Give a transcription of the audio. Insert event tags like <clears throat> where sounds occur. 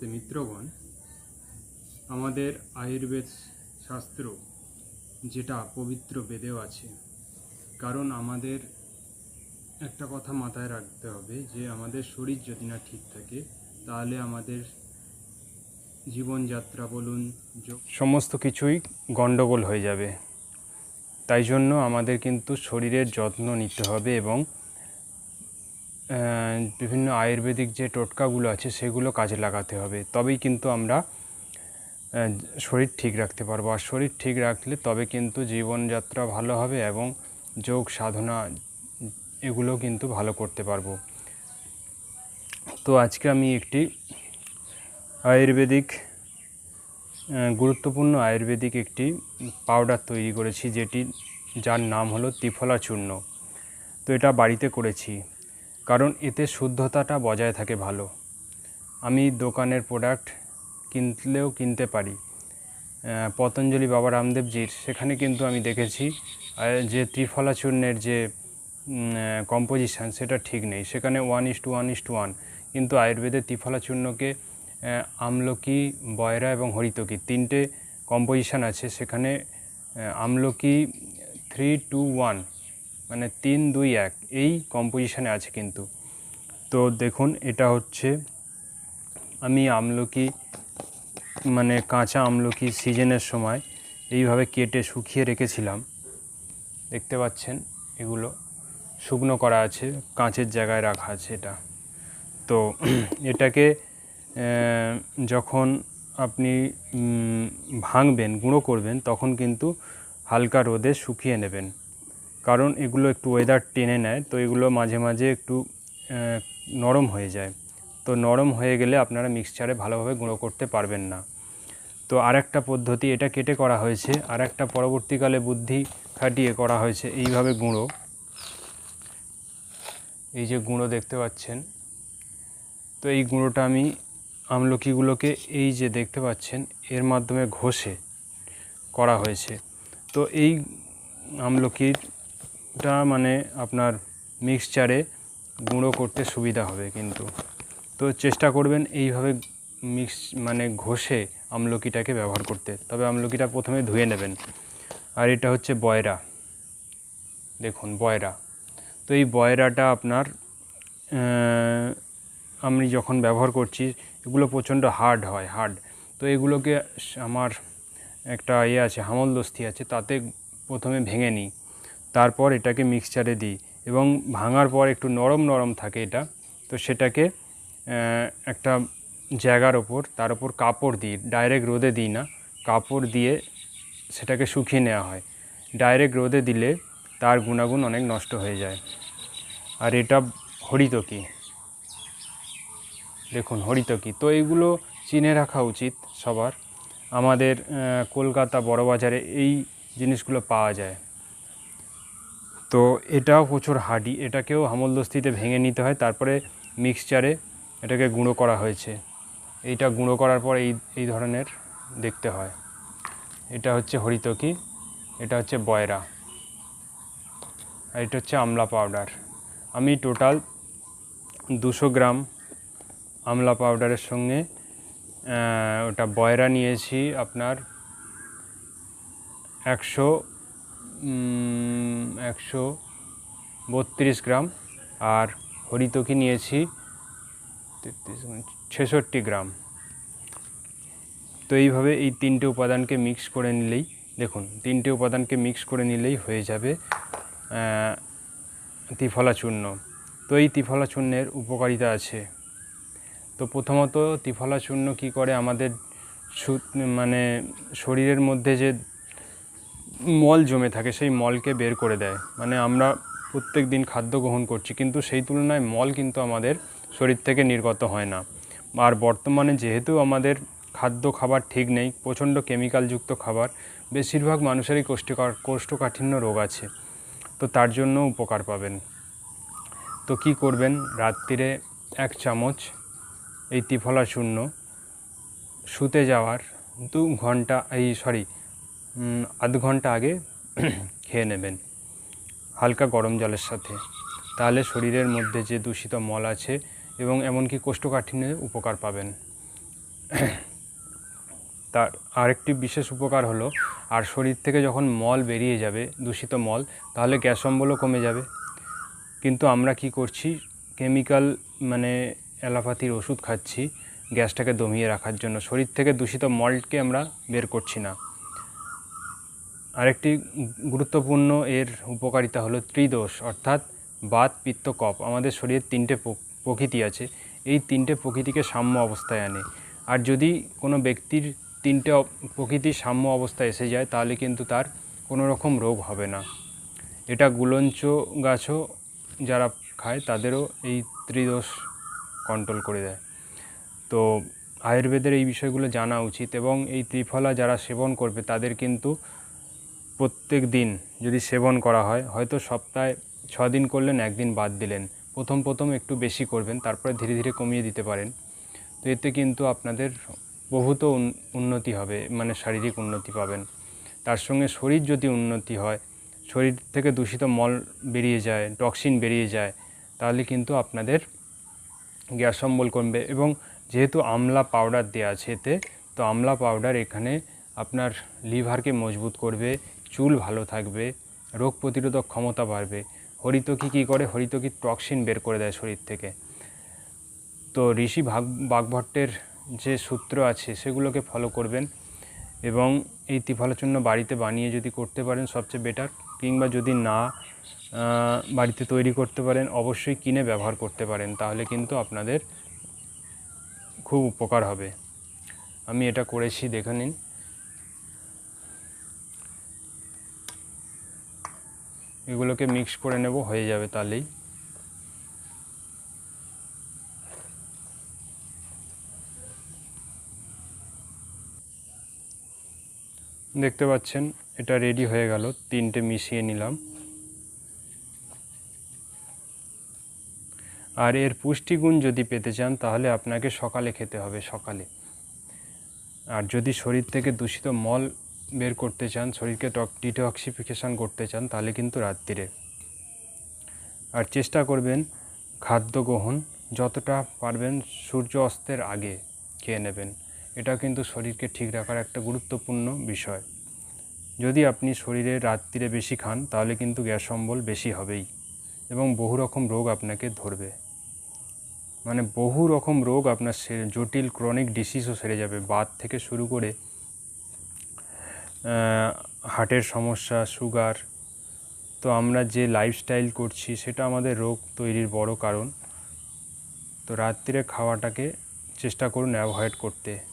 তো মিত্রগণ, আমাদের আয়ুর্বেদ শাস্ত্র যেটা পবিত্র বেদেও আছে, কারণ আমাদের একটা কথা মাথায় রাখতে হবে যে আমাদের শরীর যদি না ঠিক থাকে, তাহলে আমাদের জীবনযাত্রা বলুন, য- সমস্ত কিছুই গণ্ডগোল হয়ে যাবে। তাই জন্য আমাদের কিন্তু শরীরের যত্ন নিতে হবে এবং বিভিন্ন আয়ুর্বেদিক যে টোটকাগুলো আছে সেগুলো কাজে লাগাতে হবে। তবেই কিন্তু আমরা শরীর ঠিক রাখতে পারব। আর শরীর ঠিক রাখলে তবে কিন্তু জীবনযাত্রা ভালো হবে এবং যোগ সাধনা এগুলো কিন্তু ভালো করতে পারব। তো আজকে আমি একটি আয়ুর্বেদিক গুরুত্বপূর্ণ আয়ুর্বেদিক একটি পাউডার তৈরি করেছি যেটি, যার নাম হলো ত্রিফলা চূর্ণ। তো এটা বাড়িতে করেছি। কারণ এতে শুদ্ধতাটা বজায় থাকে ভালো। আমি দোকানের প্রোডাক্ট কিনলেও কিনতে পারি। পতঞ্জলি বাবা রামদেবজির, সেখানে কিন্তু আমি দেখেছি যে ত্রিফলা চূর্ণের যে কম্পোজিশান সেটা ঠিক নেই। সেখানে one is to one is to one কিন্তু আয়ুর্বেদের ত্রিফলা চূর্ণকে আমলকি, বয়রা এবং হরিতকি তিনটে কম্পোজিশান আছে। সেখানে আমলকি থ্রি টু ওয়ান মানে তিন, দুই, এক, এই কম্পোজিশানে আছে কিন্তু। তো দেখুন, এটা হচ্ছে আমি আমলকি মানে কাঁচা আমলকি সিজনের সময় এইভাবে কেটে শুকিয়ে রেখেছিলাম। দেখতে পাচ্ছেন, এগুলো শুকনো করা আছে, কাঁচের জায়গায় রাখা আছে এটা। তো <clears throat> এটাকে যখন আপনি ভাঙবেন, গুঁড়ো করবেন, তখন কিন্তু হালকা রোদে শুকিয়ে নেবেন। কারণ এগুলো একটু ওয়েদার টেনে নেয়, তো এগুলো মাঝে মাঝে একটু নরম হয়ে যায়। তো নরম হয়ে গেলে আপনারা মিক্সচারে ভালোভাবে গুঁড়ো করতে পারবেন না। তো আরেকটা পদ্ধতি, এটা কেটে করা হয়েছে। আর একটা পরবর্তীকালে বুদ্ধি খাটিয়ে করা হয়েছে, এইভাবে গুঁড়ো। এই যে গুঁড়ো দেখতে পাচ্ছেন। তো এই গুঁড়োটা আমি আমলকিগুলোকে এই যে দেখতে পাচ্ছেন, এর মাধ্যমে ঘষে করা হয়েছে। তো এই আমলকিটা মানে আপনার মিক্সচারে গুঁড়ো করতে সুবিধা হবে কিন্তু। তো চেষ্টা করবেন এইভাবে মিক্স মানে ঘষে আমলকিটাকে ব্যবহার করতে। তবে আমলকিটা প্রথমে ধুয়ে নেবেন। আর এটা হচ্ছে বয়রা। দেখুন, বয়রা। তো এই বয়রাটা আপনার আমি যখন ব্যবহার করছি, এগুলো প্রচণ্ড হার্ড হয় হার্ড তো এগুলোকে আমার একটা ইয়ে আছে, হামলদস্তি আছে, তাতে প্রথমে ভেঙে নিই। তারপর এটাকে মিক্সচারে দিই এবং ভাঙার পর একটু নরম নরম থাকে এটা। তো সেটাকে একটা জায়গার ওপর, তার ওপর কাপড় দিই ডাইরেক্ট রোদে দিই না, কাপড় দিয়ে সেটাকে শুকিয়ে নেওয়া হয়। ডাইরেক্ট রোদে দিলে তার গুণাগুণ অনেক নষ্ট হয়ে যায়। আর এটা হরিতকি। দেখুন, হরিতকি। তো এইগুলো চিনে রাখা উচিত সবার। আমাদের কলকাতা বড়বাজারে এই জিনিসগুলো পাওয়া যায়। তো এটাও প্রচুর হাডি এটাকেও হামলদস্তিতে ভেঙে নিতে হয়, তারপরে মিক্সচারে এটাকে গুঁড়ো করা হয়েছে। এইটা গুঁড়ো করার পর এই এই ধরনের দেখতে হয়। এটা হচ্ছে হরিতকি, এটা হচ্ছে বয়রা, আর এটা হচ্ছে আমলা পাউডার আমি টোটাল দুশো গ্রাম আমলা পাউডারের সঙ্গে ওটা বয়রা নিয়েছি আপনার একশো একশো বত্রিশ গ্রাম আর হরিতকি নিয়েছি তেত্রিশ ছেষট্টি গ্রাম। তো এইভাবে এই তিনটে উপাদানকে মিক্স করে নিলেই, দেখুন, তিনটে উপাদানকে মিক্স করে নিলেই হয়ে যাবে ত্রিফলা চূর্ণ। তো এই ত্রিফলা চূর্ণের উপকারিতা আছে। তো প্রথমত ত্রিফলা চূর্ণ কী করে আমাদের মানে শরীরের মধ্যে যে মল জমে থাকে, সেই মলকে বের করে দেয়। মানে আমরা প্রত্যেক দিন খাদ্য গ্রহণ করছি, কিন্তু সেই তুলনায় মল কিন্তু আমাদের শরীর থেকে নির্গত হয় না। আর বর্তমানে যেহেতু আমাদের খাদ্য খাবার ঠিক নেই, প্রচণ্ড কেমিক্যালযুক্ত খাবার, বেশিরভাগ মানুষেরই কোষ্ঠকাঠিন্য রোগ আছে। তো তার জন্য উপকার পাবেন। তো কি করবেন? রাত্রিরে এক চামচ এই ত্রিফলা শূন্য, শুতে যাওয়ার দু ঘণ্টা, এই সরি আধ ঘণ্টা আগে <clears throat> খেয়ে নেবেন। হালকা গরম জলের সাথে। তাহলে শরীরের মধ্যে যে দূষিত মল আছে এবং এমনকি কোষ্ঠকাঠিন্যে উপকার পাবেন। <clears throat> তার আরেকটি বিশেষ উপকার হলো, আর শরীর থেকে যখন মল বেরিয়ে যাবে, দূষিত মল, তাহলে গ্যাস অম্বলও কমে যাবে। কিন্তু আমরা কি করছি, কেমিক্যাল মানে অ্যালোপ্যাথির ওষুধ খাচ্ছি, গ্যাসটাকে দমিয়ে রাখার জন্য। শরীর থেকে দূষিত মলকে আমরা বের করছি না। আরেকটি গুরুত্বপূর্ণ এর উপকারিতা হলো ত্রিদোষ, অর্থাৎ বাত, পিত্ত, কফ। আমাদের শরীরের তিনটে প্রকৃতি আছে, এই তিনটে প্রকৃতিকে সাম্য অবস্থায় আনে। আর যদি কোনো ব্যক্তির তিনটে প্রকৃতি সাম্য অবস্থায় এসে যায়, তাহলে কিন্তু তার কোনো রকম রোগ হবে না। এটা গুলঞ্চ গাছও যারা খায়, তাদেরও এই ত্রিদোষ কন্ট্রোল করে দেয়। তো আয়ুর্বেদের এই বিষয়গুলো জানা উচিত এবং এই ত্রিফলা যারা সেবন করবে, তাদের কিন্তু প্রত্যেক দিন যদি সেবন করা হয়, হয়তো সপ্তাহে ছ দিন করলেন, একদিন বাদ দিলেন। প্রথম প্রথম একটু বেশি করবেন, তারপরে ধীরে ধীরে কমিয়ে দিতে পারেন। তো এতে কিন্তু আপনাদের বহুত উন্নতি হবে মানে শারীরিক উন্নতি পাবেন। তার সঙ্গে শরীর যদি উন্নতি হয়, শরীর থেকে দূষিত মল বেরিয়ে যায়, টক্সিন বেরিয়ে যায়, তাহলে কিন্তু আপনাদের গ্যাস অম্বল কমবে এবং যেহেতু আমলা পাউডার দেওয়া আছে এতে, তো আমলা পাউডার এখানে আপনার লিভারকে মজবুত করবে চুল ভালো থাকবে, রোগ প্রতিরোধক ক্ষমতা বাড়বে। হরিতকি কী করে? হরিতকি টক্সিন বের করে দেয় শরীর থেকে। তো ঋষি ভাগ, বাগভট্টের যে সূত্র আছে, সেগুলোকে ফলো করবেন এবং এই ত্রিফলাচূর্ণ বাড়িতে বানিয়ে যদি করতে পারেন, সবচেয়ে বেটার কিংবা যদি না বাড়িতে তৈরি করতে পারেন, অবশ্যই কিনে ব্যবহার করতে পারেন, তাহলে কিন্তু আপনাদের খুব উপকার হবে। আমি এটা করেছি, দেখে নিন। এগুলোকে মিক্স করে নেব, হয়ে যাবে তাহলেই। দেখতে পাচ্ছেন, এটা রেডি হয়ে গেল, তিনটে মিশিয়ে নিলাম। আর এর পুষ্টিগুণ যদি পেতে চান, তাহলে আপনাকে সকালে খেতে হবে, সকালে। আর যদি শরীর থেকে দূষিত মল বের করতে চান, শরীরকে টক ডিটক্সিফিকেশান করতে চান, তাহলে কিন্তু রাত্রিরে। আর চেষ্টা করবেন খাদ্য গ্রহণ যতটা পারবেন সূর্য অস্তের আগে খেয়ে নেবেন। এটা কিন্তু শরীরকে ঠিক রাখার একটা গুরুত্বপূর্ণ বিষয়। যদি আপনি শরীরে রাত্রিরে বেশি খান, তাহলে কিন্তু গ্যাস অম্বল বেশি হবেই এবং বহু রকম রোগ আপনাকে ধরবে। মানে বহু রকম রোগ আপনার জটিল ক্রনিক ডিসিজও সেরে যাবে। বাত থেকে শুরু করে হার্টের সমস্যা, সুগার। তো আমরা যে লাইফস্টাইল করছি, সেটা আমাদের রোগ তৈরির বড় কারণ। তো রাত্রিরে খাওয়াটাকে চেষ্টা করুন অ্যাভয়েড করতে।